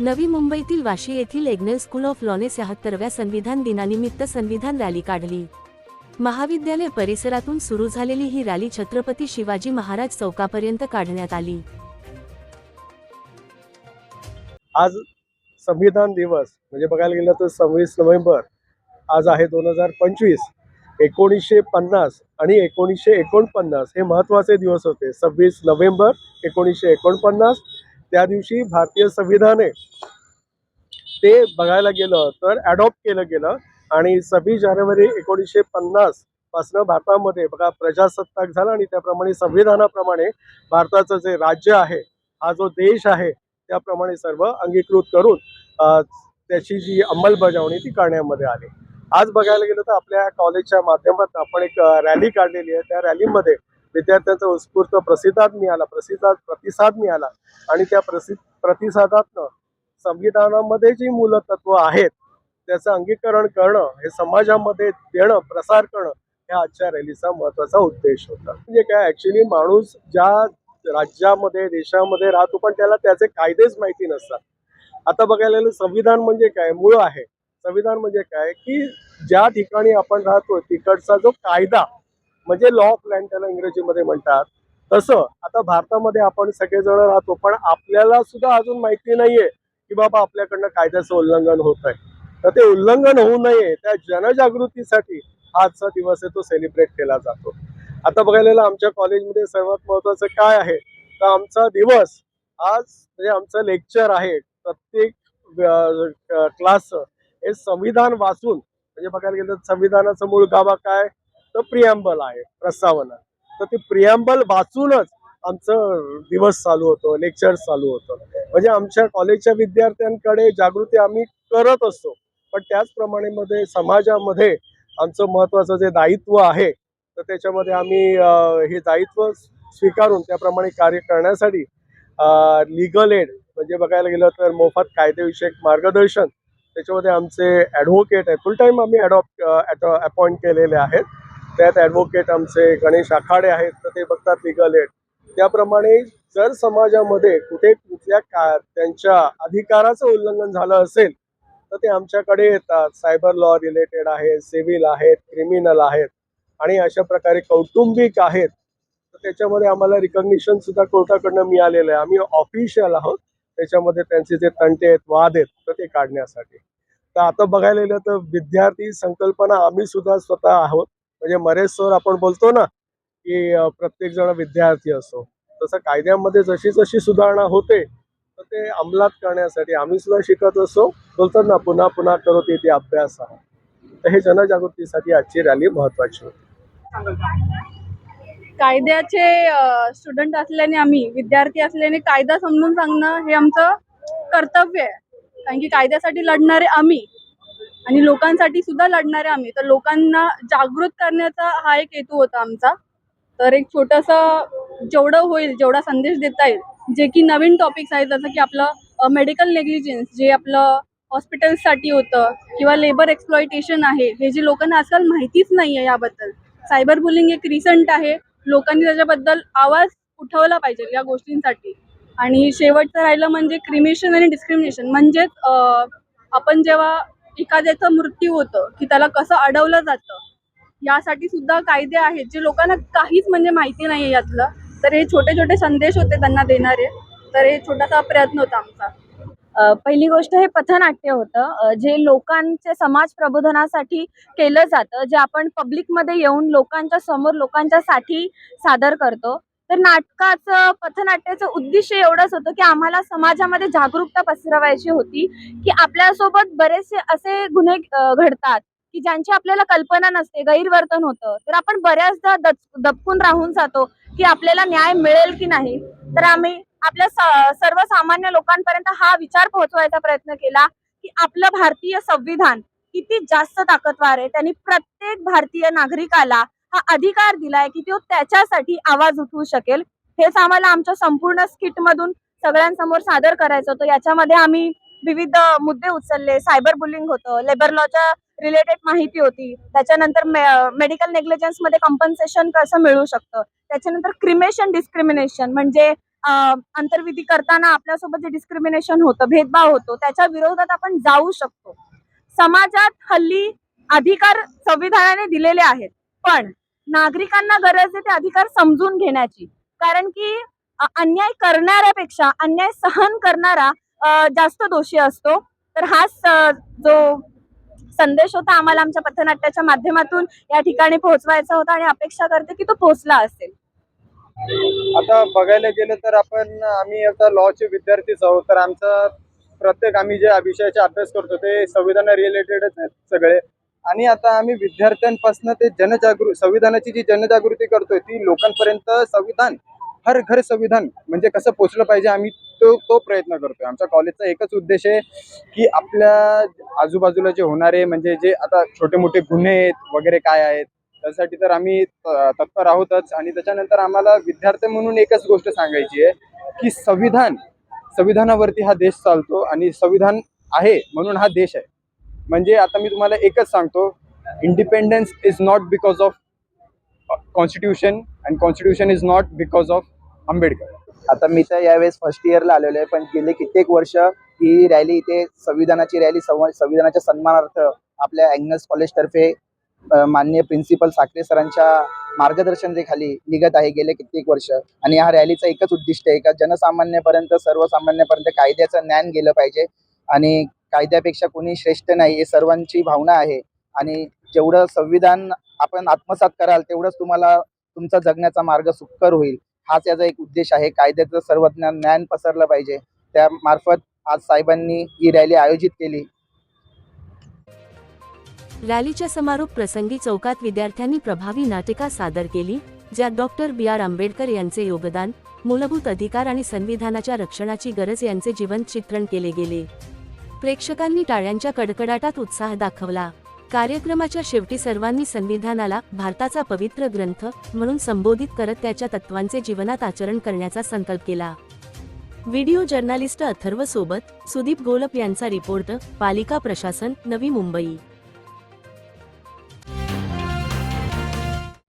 नवी मुंबईतील वाशी येथील एग्नेल स्कूल ऑफ लॉने शहात्तरव्या संविधान दिनानिमित्त संविधान रॅली काढली. महाविद्यालय परिसरातून सुरू झालेली ही रॅली छत्रपती शिवाजी महाराज चौकापर्यंत काढण्यात आली. आज संविधान दिवस म्हणजे बघायला गेलं तर सव्वीस नोव्हेंबर आज आहे दोन हजार पंचवीस एकोणीसशे पन्नास आणि एकोणीसशे एकोणपन्नास हे महत्त्वाचे दिवस होते. सव्वीस नोव्हेंबर एकोणीसशे एकोणपन्नास त्या दिवशी भारतीय संविधाने ते बघायला गेलं तर ॲडॉप्ट केलं गेलं. आणि सव्वीस जानेवारी एकोणीसशे पन्नास पासनं भारतामध्ये बघा प्रजासत्ताक झाला आणि त्याप्रमाणे संविधानाप्रमाणे भारताचं जे राज्य आहे हा जो देश आहे त्याप्रमाणे सर्व अंगीकृत करून त्याची जी अंमलबजावणी ती करण्यामध्ये आली. आज बघायला गेलं तर आपल्या कॉलेजच्या माध्यमातून आपण एक रॅली काढलेली आहे. त्या रॅलीमध्ये विद्यार्थ्यांचा उत्स्फूर्त प्रतिसाद मिळाला प्रतिसाद प्रतिसाद मिळाला. आणि त्या प्रसि प्रतिसादातनं संविधानामध्ये जी मूलतत्व आहेत त्याचं अंगीकरण करणं हे समाजामध्ये देणं प्रसार करणं ह्या आजच्या रॅलीचा महत्त्वाचा उद्देश होता. म्हणजे काय ऍक्च्युली माणूस ज्या राज्यामध्ये देशामध्ये राहतो पण त्याला त्याचे कायदेच माहिती नसतात. आता बघायला गेलं संविधान म्हणजे काय मूळ आहे. संविधान म्हणजे काय की ज्या ठिकाणी आपण राहतो तिकडचा जो कायदा म्हणजे लॉ ऑफ लँड त्याला इंग्रजीमध्ये म्हणतात. तसं आता भारतामध्ये आपण सगळेजण राहतो पण आपल्याला सुद्धा अजून माहिती नाहीये की बाबा आपल्याकडनं कायद्याचं उल्लंघन होत आहे तर ते उल्लंघन होऊ नये त्या जनजागृतीसाठी आजचा दिवस आहे तो सेलिब्रेट केला जातो. आता बघायला गेलं आमच्या कॉलेजमध्ये सर्वात महत्वाचं काय आहे? तर आमचा दिवस आज म्हणजे आमचं लेक्चर आहे प्रत्येक क्लासचं हे संविधान वाचून म्हणजे बघायला गेलं तर संविधानाचं मूळ गाभा काय? तर प्रियांबल आहे प्रस्तावना. तर ती प्रियांबल वाचूनच आमचं दिवस चालू होतो लेक्चर चालू होतं. म्हणजे आमच्या कॉलेजच्या विद्यार्थ्यांकडे जागृती आम्ही करत असतो. पण त्याचप्रमाणे मध्ये समाजामध्ये आमचं महत्वाचं जे दायित्व आहे तर त्याच्यामध्ये आम्ही हे दायित्व स्वीकारून त्याप्रमाणे कार्य करण्यासाठी लिगल एड म्हणजे बघायला गेलं तर मोफत कायदेविषयक मार्गदर्शन त्याच्यामध्ये आमचे ॲडव्होकेट आहेत. फुल टाईम आम्ही ॲडॉप्ट अपॉइंट केलेले आहेत. त्यात ॲडव्होकेट आमचे गणेश आखाडे आहेत तर ते बघतात लिगल एड त्याप्रमाणे जर समाजामध्ये कुठे कुठल्या का त्यांच्या अधिकाराचं उल्लंघन झालं असेल तर ते आमच्याकडे येतात. सायबर लॉ रिलेटेड आहेत सिव्हिल आहेत क्रिमिनल आहेत आणि अशा प्रकारे कौटुंबिक आहेत. तर त्याच्यामध्ये आम्हाला रिकग्निशन सुद्धा कोर्टाकडनं मिळालेलं आहे. आम्ही ऑफिशियल आहोत. त्याच्यामध्ये त्यांचे जे तंटे आहेत वाद आहेत तर ते काढण्यासाठी. तर आता बघायला गेलं तर विद्यार्थी संकल्पना आम्ही सुद्धा स्वतः आहोत. म्हणजे मरेज सर आपण बोलतो ना की प्रत्येक जण विद्यार्थी असो. तसं कायद्यामध्ये जशी जशी सुधारणा होते तर ते अंमलात करण्यासाठी आम्ही सुद्धा शिकत असो. बोलतात ना पुन्हा पुन्हा करत येते अभ्यास हा. तर हे जनजागृतीसाठी आजची रॅली महत्वाची होती. कायद्याचे स्टुडंट असल्याने आम्ही विद्यार्थी असल्याने कायदा समजून सांगणं हे आमचं कर्तव्य आहे. कारण की कायद्यासाठी लढणारे आम्ही. आणि लोकांसाठी सुद्धा लढणारे आम्ही. तर लोकांना जागृत करण्याचा हा एक हेतू होता आमचा. तर एक छोटंसं जेवढं होईल जेवढा संदेश देता येईल जे की नवीन टॉपिक्स आहेत जसं की आपलं मेडिकल नेग्लिजन्स जे आपलं हॉस्पिटल्ससाठी होतं किंवा लेबर एक्सप्लॉयटेशन आहे हे जे लोकांना आजकाल माहितीच नाही आहे याबद्दल. सायबर बुलिंग एक रिसंट आहे. लोकांनी त्याच्याबद्दल आवाज उठवला पाहिजे या गोष्टींसाठी. आणि शेवटचं राहिलं म्हणजे क्रिमेशन आणि डिस्क्रिमिनेशन म्हणजेच आपण जेव्हा एखाद्याचा मृत्यू होतं की त्याला कसं अडवलं जातं यासाठी सुद्धा कायदे आहेत जे लोकांना काहीच म्हणजे माहिती नाही आहे यातलं. तर हे छोटे छोटे संदेश होते त्यांना देणारे. तर हे छोटासा प्रयत्न होता आमचा. पहिली गोष्ट हे पथनाट्य होतं. जे लोकांचे समाज प्रबोधनासाठी केलं जातं जे आपण पब्लिकमध्ये येऊन लोकांच्या समोर लोकांच्यासाठी सादर करतो. तर नाटकाचं पथनाट्याचं उद्दिष्ट एवढंच होतं की आम्हाला समाजामध्ये जागरूकता पसरवायची होती की आपल्यासोबत बरेचसे असे गुन्हे घडतात की ज्यांची आपल्याला कल्पना नसते गैरवर्तन होतं. तर आपण बऱ्याचदा दबकून राहून जातो की आपल्याला न्याय मिळेल की नाही. तर आम्ही आपल्या सर्वसामान्य लोकांपर्यंत हा विचार पोहोचवायचा प्रयत्न केला की आपलं भारतीय संविधान किती जास्त ताकदवार आहे. त्यांनी प्रत्येक भारतीय नागरिकाला हा अधिकार दिलाय की तो त्याच्यासाठी आवाज उठवू शकेल. हेच आम्हाला आमच्या संपूर्ण स्किट मधून सगळ्यांसमोर सादर करायचं होतं. याच्यामध्ये आम्ही विविध मुद्दे उचलले. सायबर बुलिंग होतं लेबर लॉच्या रिलेटेड माहिती होती. त्याच्यानंतर मेडिकल नेग्लिजन्समध्ये कम्पन्सेशन कसं मिळू शकतं? त्याच्यानंतर क्रिमेशन डिस्क्रिमिनेशन म्हणजे अं, अंतर्विधी करताना आपल्यासोबत जे डिस्क्रिमिनेशन होतं भेदभाव होतो त्याच्या विरोधात आपण जाऊ शकतो. समाजात हल्ली अधिकार संविधानाने दिलेले आहेत. पण नागरिकांना गरज आहे ते अधिकार समजून घेण्याची. कारण की अन्याय करणाऱ्यापेक्षा अन्याय सहन करणारा जास्त दोषी असतो. तर हाच जो संदेश होता आम्हाला आमच्या पथनाट्याच्या माध्यमातून या ठिकाणी पोहोचवायचा होता आणि अपेक्षा करते की तो पोहोचला असेल. आता बघायला गेलं तर आपण आम्ही आता लॉचे विद्यार्थीच आहोत. तर आमचा प्रत्येक आम्ही जे विषयाचा अभ्यास करतो ते संविधान रिलेटेडच आहेत सगळे. आणि आता आम्ही विद्यार्थ्यांपासून ते जनजागृती संविधानाची जी जनजागृती करतोय ती लोकांपर्यंत संविधान हर घर संविधान म्हणजे कसं पोचलं पाहिजे आम्ही तो तो प्रयत्न करतोय. आमच्या कॉलेजचा एकच उद्देश आहे की आपल्या आजूबाजूला जे होणारे म्हणजे जे आता छोटे मोठे गुन्हे आहेत वगैरे काय आहेत त्यासाठी तर आम्ही तत्पर आहोतच. आणि त्याच्यानंतर आम्हाला विद्यार्थी म्हणून एकच गोष्ट सांगायची आहे की संविधान संविधानावरती हा देश चालतो आणि संविधान आहे म्हणून हा देश आहे. म्हणजे आता मी तुम्हाला एकच सांगतो independence is not because of constitution and constitution is not because of Ambedkar आता मी तर यावेळेस फर्स्ट इयरला आलेलो आहे पण गेले कित्येक वर्ष ही रॅली इथे संविधानाची रॅली संविधानाच्या सन्मानार्थ आपल्या अँगल्स कॉलेजतर्फे मान्य माननीय प्रिन्सिपल साखरे सरांच्या मार्गदर्शन खाली निघत आहे गेले कित्येक वर्ष. आणि ह्या रॅलीचं एकच उद्दिष्ट आहे का? जनसामान्यपर्यंत सर्वसामान्यपर्यंत कायद्याचं ज्ञान गेलं पाहिजे. आणि कायद्यापेक्षा कोणी श्रेष्ठ नाही हे सर्वांची भावना आहे. आणि जेवढं संविधान आपण आत्मसात कराल तेवढंच तुम्हाला तुमचा जगण्याचा मार्ग सुकर होईल. हाच याचा एक उद्देश आहे. कायद्याचं सर्व ज्ञान पसरलं पाहिजे. त्यामार्फत आज साहेबांनी ही रॅली आयोजित केली. रॅलीच्या समारोप प्रसंगी चौकात विद्यार्थ्यांनी प्रभावी नाटिका सादर केली ज्यात डॉक्टर बी. आर. आंबेडकर यांचे योगदान मूलभूत अधिकार आणि संविधानाच्या रक्षणाची गरज यांचे जिवंत चित्रण केले गेले. प्रेक्षकांनी टाळ्यांच्या कडकडाटात उत्साह दाखवला. कार्यक्रमाच्या शेवटी सर्वांनी संविधानाला भारताचा पवित्र ग्रंथ म्हणून संबोधित करत त्याच्या तत्वांचे जीवनात आचरण करण्याचा संकल्प केला. व्हिडिओ जर्नालिस्ट अथर्व सोबत सुदीप गोलप यांचा रिपोर्ट पालिका प्रशासन नवी मुंबई.